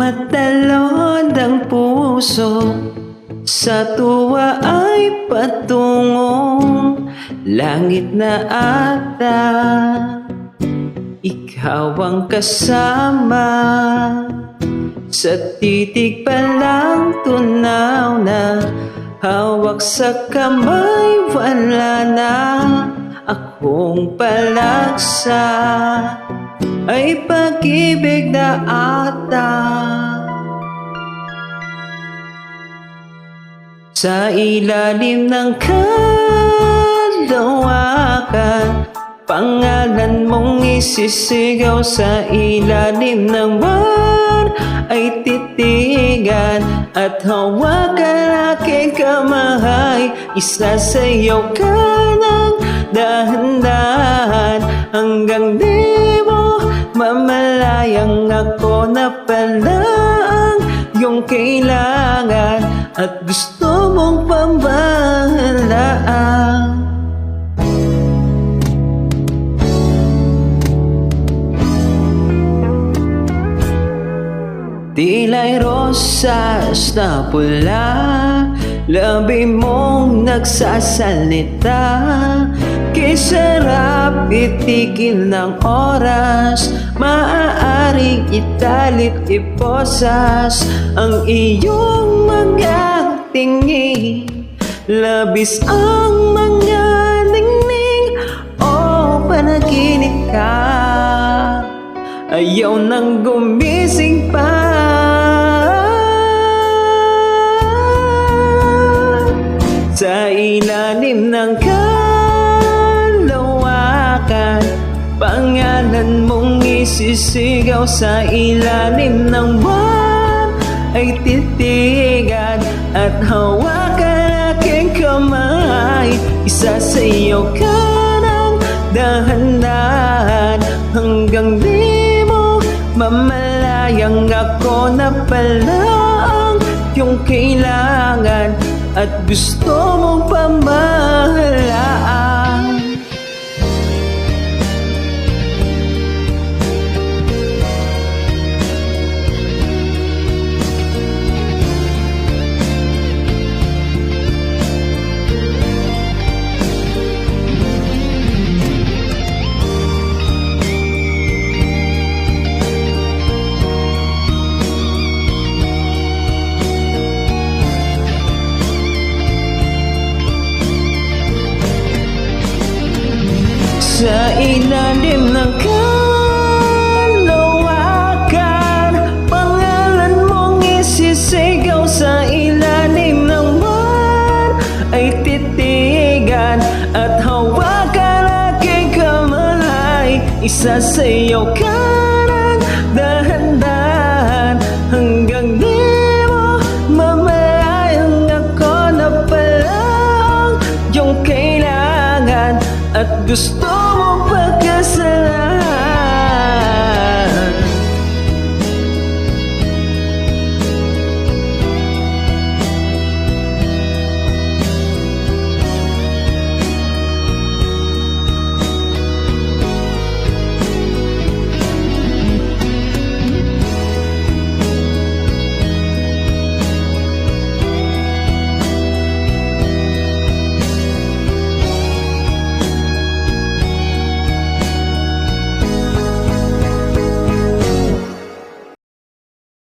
Tumatalon ang puso Sa tuwa ay patungong Langit na ata Ikaw ang kasama. Sa titig pa lang tunaw na Hawak sa kamay wala na Akong palaksa ay pag-ibig na ata. Sa ilalim ng kalawakan Pangalan mong isisigaw sa ilalim ng buwan Ay titigan at hawakan aking kamay Isasayaw ka ng dahan-dahan Hanggang di mamalayang ako na pala ang kailangan At gusto mong pamahalaan Tila'y rosas na pula Labi mong nagsasalita Kisarap itigil ng oras. Maaaring italit iposas Ang iyong mga tingin. Labis ang mga ningning O panaginip ka. Ayaw nang gumising pa ng kalawakan. Pangalan mong isisigaw sa ilalim ng buwan Ay titigan at hawakan aking kamay. Isasayaw ka ng dahan-dahan. Hanggang di mo mamalayang ako na pala At gusto mong pamahalaan Sa ilalim ng kalawakan Pangalan mong isisigaw sa ilalim ng buwan Ay titigan at hawakan aking kamay Isasayaw ka ng dahan-dahan Hanggang di mo mamalayang ako na pala iyong kailangan At gusto